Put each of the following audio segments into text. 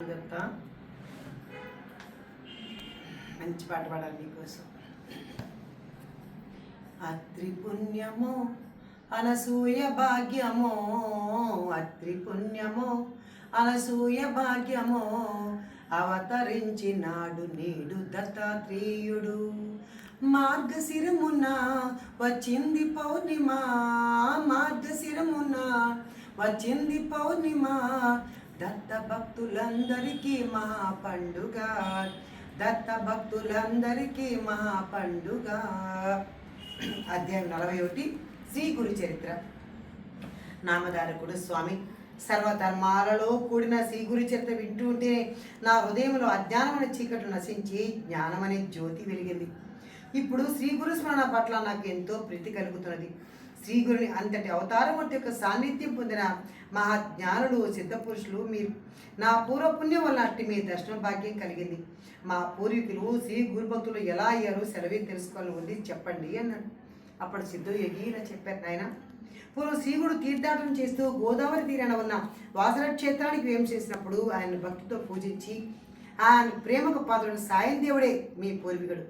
చెప్తా మంచి పాట పాడాలి నీకోసం అత్రి పుణ్యము అనసూయ భాగ్యమో అత్రి పుణ్యమో అనసూయ భాగ్యమో అవతరించినాడు నేడు దత్తాత్రేయుడు. మార్గశిరమున వచ్చింది పౌర్ణిమ మార్గశిరమున వచ్చింది పౌర్ణిమ దత్త భక్తులందరికీ మహా పండుగ దత్త భక్తులందరికీ మహా పండుగ అధ్యాయం నలభై ఒకటి శ్రీ గురు చరిత్ర. నామధారకుడు స్వామి సర్వధర్మాలలో కూడిన శ్రీ గురు చరిత్ర వింటూ ఉంటే నా హృదయంలో అజ్ఞానమైన చీకట్లు నశించి జ్ఞానమనే జ్యోతి వెలిగింది. ఇప్పుడు శ్రీ గురు స్మరణ పట్ల నాకు ఎంతో ప్రీతి కలుగుతున్నది. శ్రీ గురుని అంతటి అవతారమూర్తి యొక్క సాన్నిధ్యం పొందిన మహాజ్ఞానులు సిద్ధపురుషులు మీరు నా పూర్వపుణ్యం వల్ల అట్టి మీ దర్శన భాగ్యం కలిగింది. మా పూర్వీకులు శ్రీ గురుభక్తులు ఎలా అయ్యారో సెలవి తెలుసుకోవాలని ఉంది చెప్పండి అన్నాడు. అప్పుడు సిద్ధు ఎగి ఇలా చెప్పారు నాయన పూర్వం శ్రీగుడు తీర్థాటనం చేస్తూ గోదావరి తీరాన ఉన్న వాసన క్షేత్రానికి వేం చేసినప్పుడు ఆయన భక్తితో పూజించి ఆయన ప్రేమకు పాత్రుడు సాయం దేవుడే మీ పూర్వీకుడు.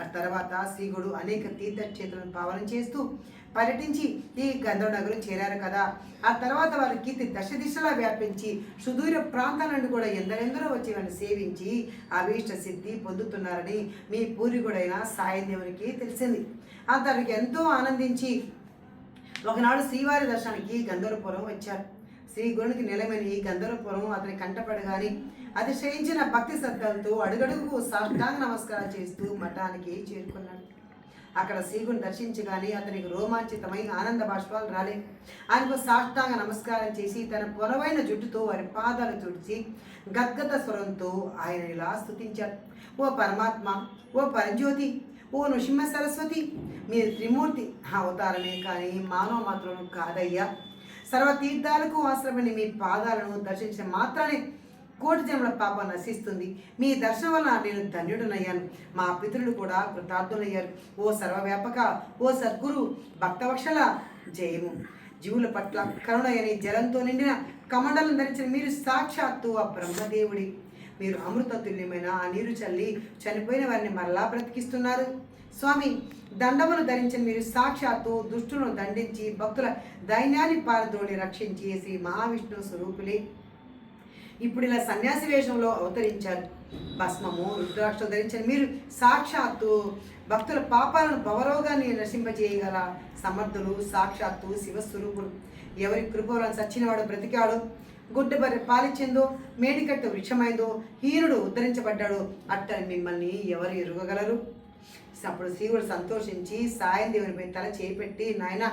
ఆ తర్వాత శ్రీగుడు అనేక తీర్థక్షేత్రాలను పావనం చేస్తూ పర్యటించి ఈ గంధర్వ నగరం చేరారు కదా. ఆ తర్వాత వారి కీర్తి దశ దిశలా వ్యాపించి సుదూర ప్రాంతాల నుండి కూడా ఎందరెందరో వచ్చి వారిని సేవించి అభీష్ట సిద్ధి పొందుతున్నారని మీ పూర్వీకుడైన సాయం దేవునికి తెలిసింది. అతనికి ఎంతో ఆనందించి ఒకనాడు శ్రీవారి దర్శనానికి గంధర్వపురం వచ్చారు. శ్రీ గురునికి నిలమైన ఈ గంధర్వపురం అతని కంటపడగాని అతిశయించిన భక్తి శ్రద్ధలతో అడుగడుగు సాష్టాంగ నమస్కారం చేస్తూ మఠానికి చేరుకున్నాడు. అక్కడ శ్రీగుని దర్శించగానే అతనికి రోమాంచితమై ఆనంద బాష్పాలు రాలే. ఆయనకు సాష్టాంగ నమస్కారం చేసి తన పొరవైన జుట్టుతో వారి పాదాలు తుడిచి గద్గద స్వరంతో ఆయన ఇలా స్తుతించాడు ఓ పరమాత్మ ఓ పరజ్యోతి ఓ నృసింహ సరస్వతి మీరు త్రిమూర్తి అవతారమే కానీ మానవ మాత్రం కాదయ్యా. సర్వతీర్థాలకు అవసరమైన మీ పాదాలను దర్శించిన మాత్రమే. కోటి జన్మల పాపం నశిస్తుంది. మీ దర్శనం వల్ల నేను ధన్యుడనయ్యాను. మా పితరులు కూడా కృతార్థులయ్యారు. ఓ సర్వవ్యాపక ఓ సద్గురు భక్తవక్షల జయము. జీవుల పట్ల కరుణయని జలంతో నిండిన కమండలను ధరించిన మీరు సాక్షాత్తు ఆ బ్రహ్మదేవుడి. మీరు అమృత తుల్యమైన ఆ నీరు చల్లి చనిపోయిన వారిని మరలా బ్రతికిస్తున్నారు. స్వామి దండమును ధరించిన మీరు సాక్షాత్తు దుష్టులను దండించి భక్తుల దైన్యాన్ని పారదోడి రక్షించి శ్రీ మహావిష్ణువు స్వరూపులే. ఇప్పుడు ఇలా సన్యాసి వేషంలో అవతరించారు. భస్మము రుద్రాక్ష ధరించారు. మీరు సాక్షాత్తు భక్తుల పాపాలను భవరోగాన్ని నశింపజేయగల సమర్థులు సాక్షాత్తు శివస్వరూపుడు. ఎవరి కృపలను సచ్చినవాడు బ్రతికాడు. గుడ్డ బర్రె పాలిచ్చిందో మేడికట్టు వృక్షమైందో హీనుడు ఉద్ధరించబడ్డాడు అట్టని మిమ్మల్ని ఎవరు ఎరుగగలరు? అప్పుడు శివుడు సంతోషించి సాయం దేవునిపై తల చేపెట్టి నాయన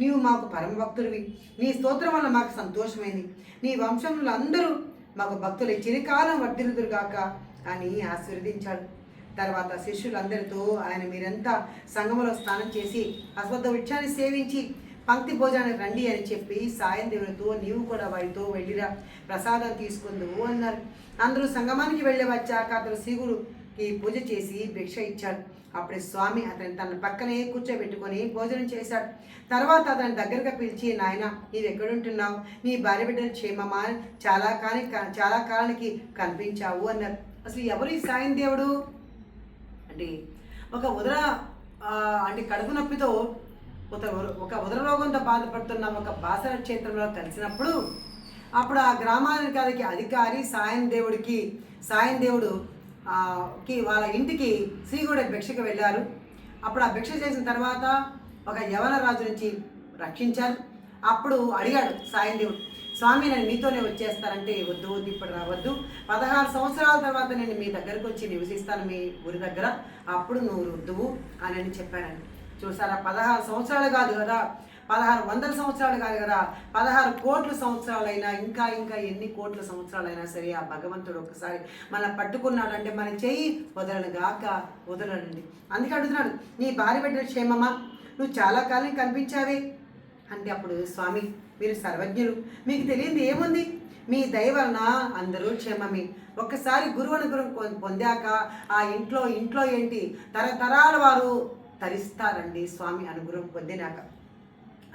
నీవు మాకు పరమ భక్తుడివి. నీ స్తోత్రం వల్ల మాకు సంతోషమైంది. నీ వంశంలో అందరూ మాకు భక్తులు చిరకాలం వర్ధిల్లుదురుగాక అని ఆశీర్వదించాడు. తర్వాత శిష్యులందరితో ఆయన మీరంతా సంగమలో స్నానం చేసి అశ్వద్ధ వృక్షాన్ని సేవించి పంక్తి భోజనానికి రండి అని చెప్పి సాయం దేవునితో నీవు కూడా వారితో వెళ్ళిరా ప్రసాదం తీసుకుందువు అన్నారు. అందరూ సంగమానికి వెళ్ళి వచ్చాక అతను శివుడుకి పూజ చేసి భిక్ష ఇచ్చాడు. అప్పుడు స్వామి అతని తన పక్కనే కూర్చోబెట్టుకొని భోజనం చేశాడు. తర్వాత అతని దగ్గరగా పిలిచి నాయన నీవు ఎక్కడుంటున్నావు నీ భార్య బిడ్డలు క్షేమమా? చాలా కాని చాలా కాలానికి కనిపించావు అన్నారు. అసలు ఎవరు ఈ సాయం దేవుడు? అంటే ఒక ఉదర అంటే కడుపు నొప్పితో ఒక ఒక ఉదర రోగంతో బాధపడుతున్న ఒక బాసర క్షేత్రంలో కలిసినప్పుడు అప్పుడు ఆ గ్రామానికి అధికారి సాయం దేవుడికి సాయం దేవుడు కి వాళ్ళ ఇంటికి శ్రీగూడ భిక్షకు వెళ్ళారు. అప్పుడు ఆ భిక్ష చేసిన తర్వాత ఒక యవన రాజు నుంచి రక్షించారు. అప్పుడు అడిగాడు సాయందేవుడు స్వామి నేను మీతోనే వచ్చేస్తానంటే వద్దు వద్దు ఇప్పుడు రావద్దు. పదహారు సంవత్సరాల తర్వాత నేను మీ దగ్గరకు వచ్చి నివసిస్తాను మీ ఊరి దగ్గర. అప్పుడు నువ్వు రుద్దువు అని అని చెప్పానండి చూసారా? పదహారు సంవత్సరాలు కాదు కదా. పదహారు వందల సంవత్సరాలు కాదు కదా పదహారు కోట్ల సంవత్సరాలైనా ఇంకా ఇంకా ఎన్ని కోట్ల సంవత్సరాలైనా సరే ఆ భగవంతుడు ఒకసారి మన పట్టుకున్నాడంటే మన చెయ్యి వదలను గాక వదలనండి. అందుకే అడుగుతున్నాడు నీ భార్య బిడ్డ క్షేమమా? నువ్వు చాలా కాలం కనిపించావే. అంటే అప్పుడు స్వామి మీరు సర్వజ్ఞులు. మీకు తెలియంది ఏముంది? మీ దయ వలన అందరూ క్షేమమే. ఒక్కసారి గురువు అనుగ్రహం పొందాక ఆ ఇంట్లో ఇంట్లో ఏంటి? తరతరాల వారు తరిస్తారండి స్వామి అనుగ్రహం పొందినాక.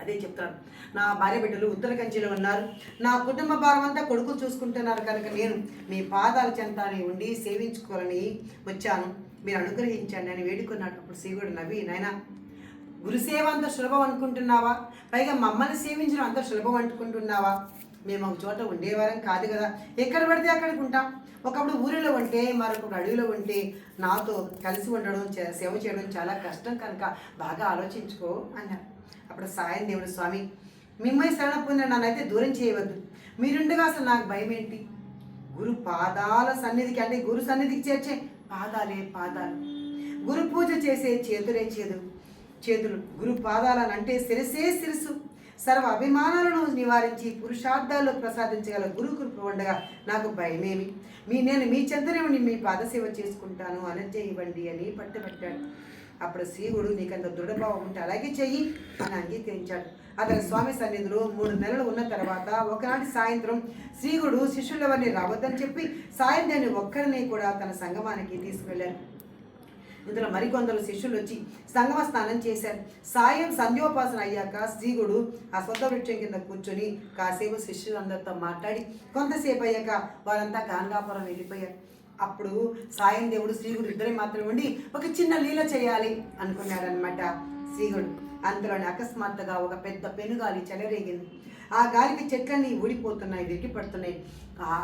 అదే చెప్తాను. నా భార్య బిడ్డలు ఉత్తర కంచిలో ఉన్నారు. నా కుటుంబ భారం అంతా కొడుకులు చూసుకుంటున్నారు కనుక నేను మీ పాదాల చెంతాన్ని ఉండి సేవించుకోవాలని వచ్చాను. మీరు అనుగ్రహించండి అని వేడుకున్నాడు అప్పుడు శ్రీగుడు నవ్వి నాయనా గురుసేవ అంత సులభం అనుకుంటున్నావా? పైగా మమ్మల్ని సేవించడం అంత సులభం అనుకుంటున్నావా? మేము ఒక చోట ఉండేవారం కాదు కదా. ఎక్కడ పడితే అక్కడికి ఉంటాం. ఒకప్పుడు ఊరిలో ఉంటే మరొకప్పుడు అడవిలో ఉంటే నాతో కలిసి ఉండడం సేవ చేయడం చాలా కష్టం కనుక బాగా ఆలోచించుకో అన్నారు. అప్పుడు సాయం దేవుడు స్వామి మిమ్మల్ని శరణ పొందిన నన్నైతే దూరం చేయవద్దు. మీరుండగా అసలు నాకు భయం ఏంటి? గురు పాదాల సన్నిధికి అంటే గురు సన్నిధికి చేర్చే పాదాలే పాదాలు. గురు పూజ చేసే చేతులే చేతులు చేతులు. గురు పాదాలను అంటే శిరసే శిరసు సర్వ అభిమానాలను నివారించి పురుషార్థాలు ప్రసాదించగల గురు కృప ఉండగా నాకు భయమేమి? మీ నేను మీ చెంతనే మీ పాదసేవ చేసుకుంటాను. అనుజ్ఞ ఇవ్వండి అని పట్టుబట్టాడు. అప్పుడు శ్రీగుడు నీకంత దృఢభావం ఉంటే అలాగే చెయ్యి అని అంగీకరించాడు. అతని స్వామి సన్నిధిలో మూడు నెలలు ఉన్న తర్వాత ఒకనాటి సాయంత్రం శ్రీగుడు శిష్యులవన్నీ రావద్దని చెప్పి సాయంత్రాన్ని ఒక్కరిని కూడా తన సంగమానికి తీసుకువెళ్ళారు ఇందులో మరికొందరు శిష్యులు వచ్చి సంగమ స్నానం చేశారు. సాయం సంధ్యోపాసన అయ్యాక శ్రీగుడు ఆ స్వత వృక్షం కింద కూర్చొని కాసేపు శిష్యులందరితో మాట్లాడి కొంతసేపు అయ్యాక వారంతా గాంగాపురం వెళ్ళిపోయారు. అప్పుడు సాయం దేవుడు శ్రీగుడు ఇద్దరే మాత్రం ఉండి ఒక చిన్న లీల చేయాలి అనుకున్నాడనమాట శ్రీగుడు. అందులోనే అకస్మాత్తుగా ఒక పెద్ద పెనుగాలి చెలరేగింది. ఆ గాలికి చెట్లన్నీ ఊడిపోతున్నాయి విరిగిపడుతున్నాయి పడుతున్నాయి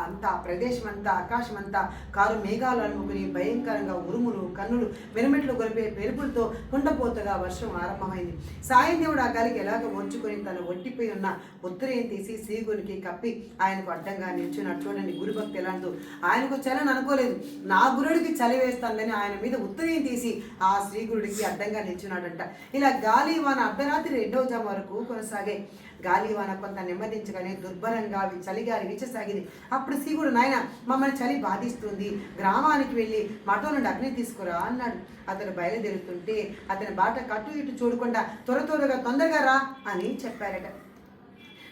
అంతా ప్రదేశం అంతా ఆకాశం అంతా కారు మేఘాలు అనుకుని భయంకరంగా ఉరుములు కన్నులు మెరుమెట్లు గొలిపే పెరుపులతో కుండపోతగా వర్షం ఆరంభమైంది. సాయం దేవుడు ఆ గాలికి ఎలాగ ఓర్చుకొని తను ఒట్టిపోయి ఉన్న ఉత్తరేయం తీసి శ్రీగురికి కప్పి ఆయనకు అడ్డంగా నిల్చున్నాడు. చూడండి గురుభక్తి ఎలాంటి ఆయనకు చలని అనుకోలేదు. నా గురుడికి చలి వేస్తుందని ఆయన మీద ఉత్తరేయం తీసి ఆ శ్రీగురుడికి అడ్డంగా నిల్చున్నాడంట. ఇలా గాలి వాన అర్ధరాత్రి రెండవ జామ వరకు కొనసాగే గాలి వాన కొంత నెమ్మదించగానే దుర్భరంగా వి- చలిగాలి విచ్చసాగింది అప్పుడు శ్రీగుడు నాయన మమ్మల్ని చలి బాధిస్తుంది. గ్రామానికి వెళ్ళి మఠం నుండి అగ్ని తీసుకురా అన్నాడు. అతను బయలుదేరుతుంటే అతని బాట కట్టు ఇటు చూడకుండా త్వర త్వరగా తొందరగా రా అని చెప్పారట.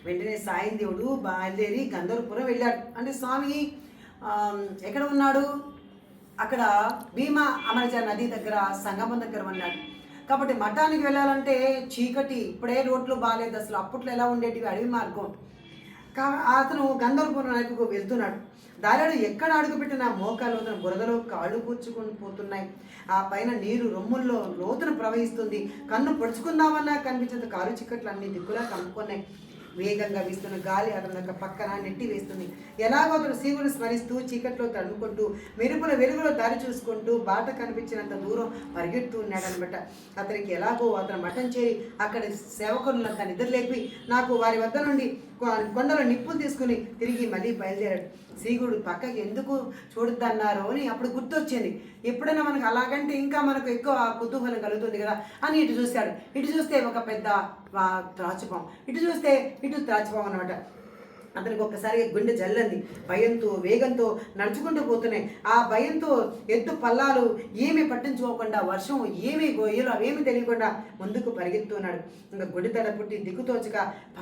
వెంటనే సాయి దేవుడు బయలుదేరి గంధర్వపురం వెళ్ళాడు. అంటే స్వామి ఎక్కడ ఉన్నాడు? అక్కడ భీమా అమరజ నది దగ్గర సంగమం దగ్గర ఉన్నాడు. కాబట్టి మఠానికి వెళ్ళాలంటే చీకటి ఇప్పుడే రోడ్లు బాగాలేదు అసలు అప్పట్లో ఎలా ఉండేటివి అడవి మార్గం. కా అతను గంధర్వపురం వైపుకు వెళ్తున్నాడు. దారిలో ఎక్కడ అడుగుపెట్టిన మోకాలు అతను బురదలో కాళ్ళు కూర్చుకొని పోతున్నాయి. ఆ పైన నీరు రొమ్ముల్లో లోతున ప్రవహిస్తుంది. కన్ను పొడుచుకుందామన్నా కనిపించదు. కాలు చిక్కట్లు అన్ని దిక్కులా కమ్ముకున్నాయి. వేగంగా వీస్తున్న గాలి అతని యొక్క పక్కన నెట్టి వేస్తుంది. ఎలాగో అతను శివుడు స్మరిస్తూ చీకట్లో తడుముకుంటూ మెరుపుల వెలుగులో దారి చూసుకుంటూ బాట కనిపించినంత దూరం పరిగెడుతూ ఉన్నాడనమాట అతనికి ఎలాగో అతను మఠం చేరి అక్కడ సేవకులంతా నిద్రలేపి నాకు వారి వద్ద నుండి కొండలో నిప్పులు తీసుకుని తిరిగి మళ్ళీ బయలుదేరాడు. శ్రీగుడు పక్కకి ఎందుకు చూడొద్దన్నారు? అని అప్పుడు గుర్తొచ్చింది. ఎప్పుడైనా మనకు అలాగంటే ఇంకా మనకు ఎక్కువ కుతూహలం కలుగుతుంది కదా అని ఇటు చూశాడు ఇటు చూస్తే ఒక పెద్ద ఆ, త్రాచుపాం ఇటు చూస్తే ఇటు త్రాచుపాం అనమాట అతనికి ఒక్కసారిగా గుండె జల్లంది. భయంతో వేగంతో నడుచుకుంటూ పోతున్నాయి ఆ భయంతో ఎత్తు పల్లాలు ఏమీ పట్టించుకోకుండా వర్షం ఏమీ గొయ్యలు అవేమీ తెలియకుండా ముందుకు పరిగెత్తున్నాడు ఇంకా గుడితడ పుట్టి దిక్కుతోచక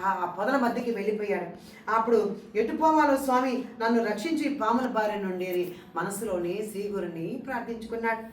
ఆ పొదల మధ్యకి వెళ్ళిపోయాడు. అప్పుడు ఎటు పోవాలో స్వామి నన్ను రక్షించి పాముల బారి నుండి మనసులోని శ్రీగురుని ప్రార్థించుకున్నాడు.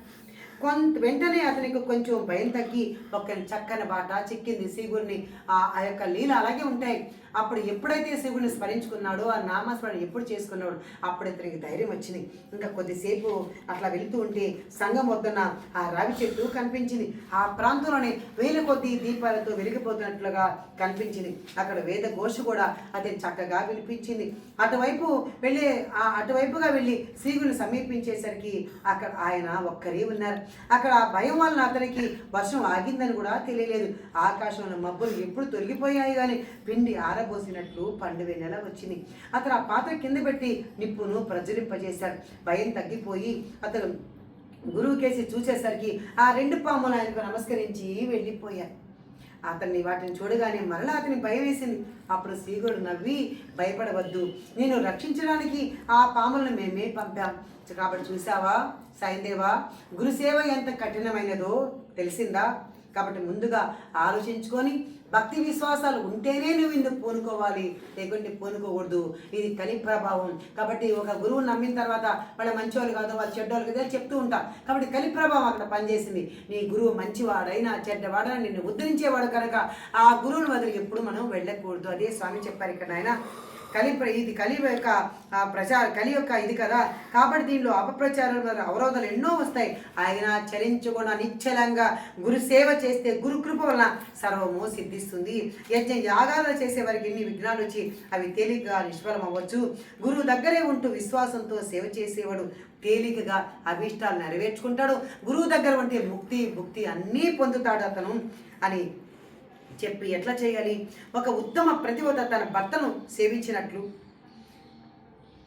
కొంత వెంటనే అతనికి కొంచెం భయం తగ్గి ఒక చక్కని బాట చిక్కింది శివుడిని ఆ ఆ యొక్క లీల అలాగే ఉంటాయి. అప్పుడు ఎప్పుడైతే శివుడిని స్మరించుకున్నాడో ఆ నామస్మరణ ఎప్పుడు చేసుకున్నాడు అప్పుడు ఇతనికి ధైర్యం వచ్చింది. ఇంకా కొద్దిసేపు అట్లా వెళుతూ ఉంటే సంఘం వద్దన ఆ రావి చెట్టు కనిపించింది. ఆ ప్రాంతంలోనే వేల కొద్ది దీపాలతో వెలిగిపోతున్నట్లుగా కనిపించింది. అక్కడ వేద ఘోష కూడా అతను చక్కగా వినిపించింది. అటువైపు వెళ్ళే ఆ అటువైపుగా వెళ్ళి శ్రీగుని సమీపించేసరికి అక్కడ ఆయన ఒక్కరే ఉన్నారు. అక్కడ ఆ భయం వలన అతనికి వర్షం ఆగిందని కూడా తెలియలేదు. ఆకాశంలో మబ్బులు ఎప్పుడు తొలగిపోయాయి కానీ పిండి ఆరబోసినట్లు పండు నెల వచ్చింది. అతను ఆ పాత్ర కింద పెట్టి నిప్పును ప్రజ్వలింపజేశాడు. భయం తగ్గిపోయి అతను గురువు కేసి చూసేసరికి ఆ రెండు పాములు ఆయనకు నమస్కరించి వెళ్ళిపోయారు అతన్ని వాటిని చూడగానే మరలా అతని భయం వేసింది. అప్పుడు శ్రీగుడు నవ్వి భయపడవద్దు. నేను రక్షించడానికి ఆ పాములను మేమే పంపాం. కాబట్టి చూసావా సైందేవా గురుసేవ ఎంత కఠినమైనదో తెలిసిందా? కాబట్టి ముందుగా ఆలోచించుకొని భక్తి విశ్వాసాలు ఉంటేనే నువ్వు ఇందుకు పూనుకోవాలి. లేకుంటే పూనుకోకూడదు. ఇది కలి ప్రభావం. కాబట్టి ఒక గురువు నమ్మిన తర్వాత వాళ్ళ మంచివాళ్ళు కాదు వాళ్ళు చెడ్డవాళ్ళు కదా చెప్తూ ఉంటాం కాబట్టి కలి ప్రభావం అక్కడ పనిచేసింది. నీ గురువు మంచివాడైనా చెడ్డవాడైనా నిన్ను ఉద్ధరించేవాడు కనుక ఆ గురువుని వదిలి ఎప్పుడు మనం వెళ్ళకూడదు. అదే స్వామి చెప్పారు ఇక్కడ ఆయన కలి ప్ర- ఇది కలి యొక్క ప్రచార కలి యొక్క ఇది కదా. కాబట్టి దీనిలో అపప్రచారాలు అవరోధాలు ఎన్నో వస్తాయి. ఆయన చలించకుండా నిశ్చలంగా గురు సేవ చేస్తే గురుకృప వలన సర్వము సిద్ధిస్తుంది. యజ్ఞ యాగాలు చేసే వారికి ఎన్ని విఘ్నాలు వచ్చి అవి తేలికగా నిష్ఫలం అవ్వచ్చు గురువు దగ్గరే ఉంటూ విశ్వాసంతో సేవ చేసేవాడు తేలికగా అభీష్టాలు నెరవేర్చుకుంటాడు. గురువు దగ్గర ఉంటే ముక్తి భుక్తి అన్నీ పొందుతాడు అతను అని చెప్పి ఎట్లా చేయాలి? ఒక ఉత్తమ ప్రతివత తన భర్తను సేవించినట్లు.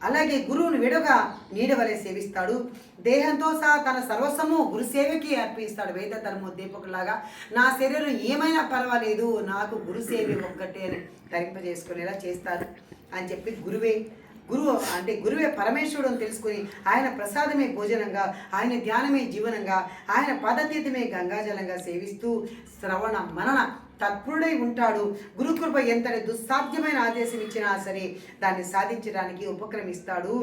అలాగే గురువును విడగా నీడవలే సేవిస్తాడు. దేహంతో సహా తన సర్వస్వము గురు సేవకి అర్పిస్తాడు. వేద ధర్మ దీపకులాగా నా శరీరం ఏమైనా పర్వాలేదు నాకు గురు సేవ ఒక్కటే అని ధరింపజేసుకునేలా చేస్తారు అని చెప్పి గురువే. గురువు అంటే గురువే పరమేశ్వరుడు అని తెలుసుకుని ఆయన ప్రసాదమే భోజనంగా ఆయన ధ్యానమే జీవనంగా ఆయన పదతీతమే గంగాజలంగా సేవిస్తూ శ్రవణ మనన తత్పరుడై ఉంటాడు. గురుకృప ఎంతటి దుస్సాధ్యమైన ఆదేశం ఇచ్చినా సరే దాన్ని సాధించడానికి ఉపక్రమిస్తాడు.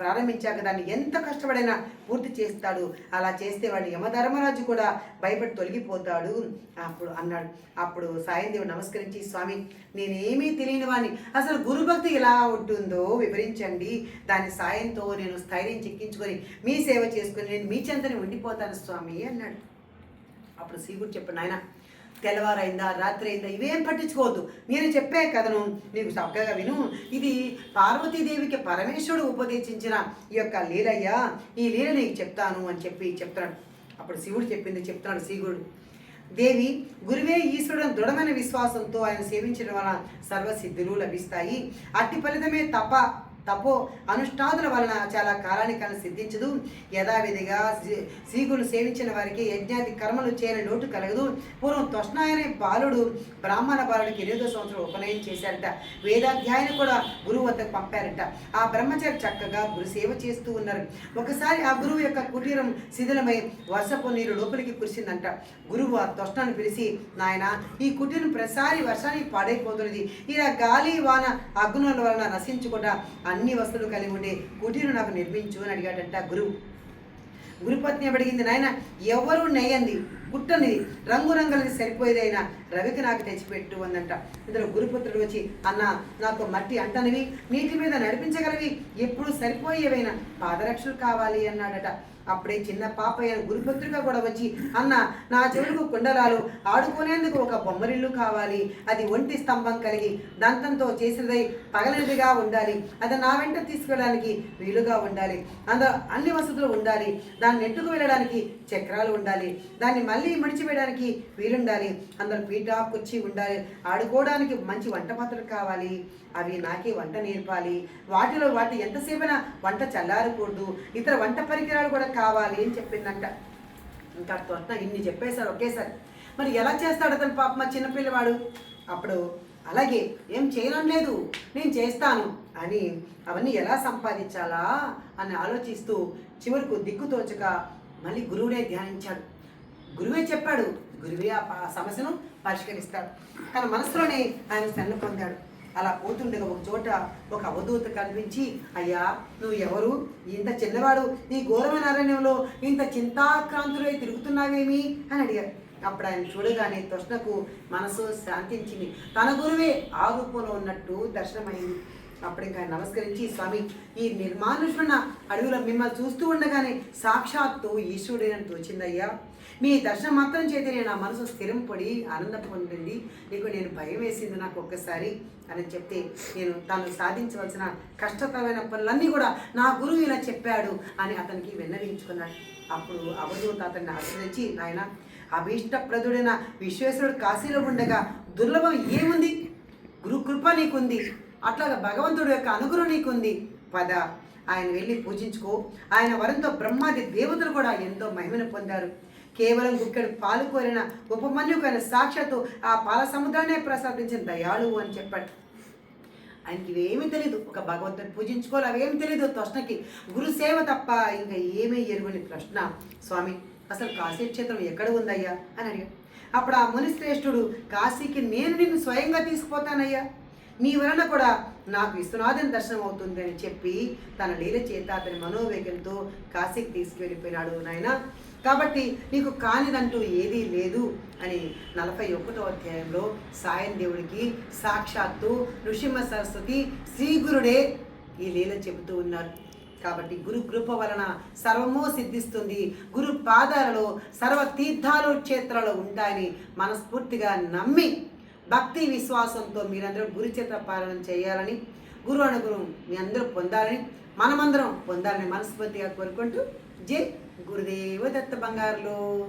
ప్రారంభించాక దాన్ని ఎంత కష్టపడైనా పూర్తి చేస్తాడు. అలా చేస్తే వాడు యమధర్మరాజు కూడా భయపడి తొలగిపోతాడు. అప్పుడు అన్నాడు. అప్పుడు సాయందేవుడు నమస్కరించి స్వామి నేనేమీ తెలియని వాడిని అసలు గురుభక్తి ఎలా ఉంటుందో వివరించండి. దాని సాయంతో నేను స్థైర్యం చిక్కించుకొని మీ సేవ చేసుకుని నేను మీ చెంతని ఉండిపోతాను స్వామి అన్నాడు. అప్పుడు శ్రీగుడు చెప్పు నాయన తెల్లవారైందా రాత్రి అయిందా ఇవేం పట్టించుకోవద్దు. నేను చెప్పే కథను నీకు చక్కగా విను. ఇది పార్వతీదేవికి పరమేశ్వరుడు ఉపదేశించిన ఈ యొక్క లీలయ్య ఈ లీల నీకు చెప్తాను అని చెప్పి చెప్తాడు అప్పుడు శివుడు చెప్పింది చెప్తున్నాడు శివుడు దేవి గురువే ఈశ్వరుడు దృఢమైన విశ్వాసంతో ఆయన సేవించడం వలన సర్వసిద్ధులు లభిస్తాయి. అట్టి ఫలితమే తప తపో అనుష్ఠానుల వలన చాలా కాలానికి కాలం సిద్ధించదు. యథావిధిగా శ్రీ- సేవించిన వారికి యజ్ఞాది కర్మలు చేయని లోటు కలగదు. పూర్వం తొష్ణాయనే బాలుడు బ్రాహ్మణ బాలుడికి ఎనిమిదో సంవత్సరం ఉపనయనం చేశారట. వేదాధ్యాయుని కూడా గురువు వద్దకు పంపారట. ఆ బ్రహ్మచారి చక్కగా గురు సేవ చేస్తూ ఉన్నారు. ఒకసారి ఆ గురువు యొక్క కుటీరం శిథిలమై వర్షపు నీరు లోపలికి కురిసిందంట. గురువు ఆ తొష్టాన్ని పిలిచి నాయన ఈ కుటీరం ప్రసారి వర్షానికి పాడైపోతున్నది. ఇలా గాలి వాన అగ్నుల వలన నశించకుండా అన్ని వస్తువులు కలిగి ఉండే కుటీరు నాకు నిర్మించు అని అడిగాడంట గురువు గురుపత్ని అడిగింది నాయన ఎవరు నెయ్యంది? గుట్టనిది. రంగురంగులది సరిపోయేదైనా రవికి నాకు తెచ్చిపెట్టు అందంట. ఇందులో గురుపుత్రుడు వచ్చి అన్న నాకు మట్టి అంటనివి నీటి మీద నడిపించగలవి. ఎప్పుడు సరిపోయేవైనా పాదరక్షలు కావాలి అన్నాడట. అప్పుడే చిన్న పాపయ్య అయిన కూడా వచ్చి అన్న నా చెవులకు కుండలాలు. ఆడుకునేందుకు ఒక బొమ్మరిల్లు కావాలి. అది ఒంటి స్తంభం కలిగి దంతంతో చేసినదై పగలనిదిగా ఉండాలి. అది నా వెంట తీసుకెళ్ళడానికి వీలుగా ఉండాలి. అందులో అన్ని వసతులు ఉండాలి. దాన్ని నెట్టుకు వెళ్ళడానికి చక్రాలు ఉండాలి. దాన్ని మళ్ళీ మడిచివేయడానికి వీలుండాలి. అందరు పీట కుర్చీ ఉండాలి. ఆడుకోవడానికి మంచి వంట పాత్రలు కావాలి. అవి నాకే వంట నేర్పాలి. వాటిలో వాటి ఎంతసేపైనా వంట చల్లారకూడదు. ఇతర వంట పరికరాలు కూడా కావాలి అని చెప్పిందంట. ఇంకా తొట్న ఇన్ని చెప్పేశారు ఒకేసారి. మరి ఎలా చేస్తాడు అతను పాప మా చిన్నపిల్లవాడు అప్పుడు అలాగే ఏం చేయడం లేదు నేను చేస్తాను అని అవన్నీ ఎలా సంపాదించాలా అని ఆలోచిస్తూ చివరకు దిక్కు తోచక మళ్ళీ గురువునే ధ్యానించాడు. గురువే చెప్పాడు గురువే ఆ సమస్యను పరిష్కరిస్తాడు తన మనసులోనే ఆయన శరణ పొందాడు. అలా పోతుండగా ఒక చోట ఒక అవధూత కనిపించి అయ్యా నువ్వు ఎవరు? ఇంత చిన్నవాడు నీ ఘోరమైన అరణ్యంలో ఇంత చింతాక్రాంతులై తిరుగుతున్నావేమి? అని అడిగారు అప్పుడు ఆయన చూడగానే తృష్ణకు మనసు శాంతించింది. తన గురువే ఆ రూపంలో ఉన్నట్టు దర్శనమైంది. అప్పుడు ఇంకా ఆయన నమస్కరించి స్వామి ఈ నిర్మానుషున్న అడవిలో మిమ్మల్ని చూస్తూ ఉండగానే సాక్షాత్తు ఈశ్వరుడైన తోచిందయ్యా. మీ దర్శనం మాత్రం చేతి నా మనసు స్థిరంపడి ఆనందం పొందింది నీకు నేను భయం వేసింది నాకు ఒక్కసారి అని చెప్తే నేను తాను సాధించవలసిన కష్టతరమైన పనులన్నీ కూడా నా గురువు ఇలా చెప్పాడు అని అతనికి విన్నవించుకున్నాడు. అప్పుడు అవధూత అతన్ని ఆశ్రయించి నాయన అభీష్టప్రదుడైన విశ్వేశ్వరుడు కాశీలో ఉండగా దుర్లభం ఏముంది? గురుకృప నీకుంది. అట్లాగా భగవంతుడు యొక్క అనుగ్రహం నీకుంది. పద ఆయన వెళ్ళి పూజించుకో. ఆయన వరంతో బ్రహ్మాది దేవతలు కూడా ఎంతో మహిమను పొందారు. కేవలం గుక్కెడు పాలు కోరిన ఉపమన్యుకైన సాక్షాత్తు ఆ పాల సముద్రాన్ని ప్రసాదించిన దయాళువు అని చెప్పాడు. ఆయనకి ఇవేమీ తెలియదు ఒక భగవంతుని పూజించుకోవాలి. అవేమి తెలియదు తృష్ణకి గురు సేవ తప్ప ఇంకా ఏమీ ఎరుగని ప్రశ్న. స్వామి అసలు కాశీ క్షేత్రం ఎక్కడ ఉందయ్యా? అని అడిగాడు. అప్పుడు ఆ మునిశ్రేష్ఠుడు కాశీకి నేను నిన్ను స్వయంగా తీసుకుపోతానయ్యా. నీ వలన కూడా నాకు విశ్వనాథుని దర్శనం అవుతుంది అని చెప్పి తన లీల చేత అతని మనోవేగంతో కాశీకి తీసుకువెళ్ళిపోయినాడు నాయన. కాబట్టి నీకు కానిదంటూ ఏదీ లేదు అని నలభై ఒకటో అధ్యాయంలో సాయం దేవుడికి సాక్షాత్తు నృసింహ సరస్వతి శ్రీగురుడే ఈ లీల చెబుతూ ఉన్నారు. కాబట్టి గురు కృప వలన సర్వము సిద్ధిస్తుంది. గురు పాదాలలో సర్వ తీర్థాలు క్షేత్రాలు ఉంటాయని మనస్ఫూర్తిగా నమ్మి భక్తి విశ్వాసంతో మీరందరూ గురు పాలన చేయాలని గురు అనుగురు మీ అందరూ పొందాలని మనమందరం పొందాలని మనస్ఫూర్తిగా కోరుకుంటూ జై గురుదేవ దత్త బంగారులో.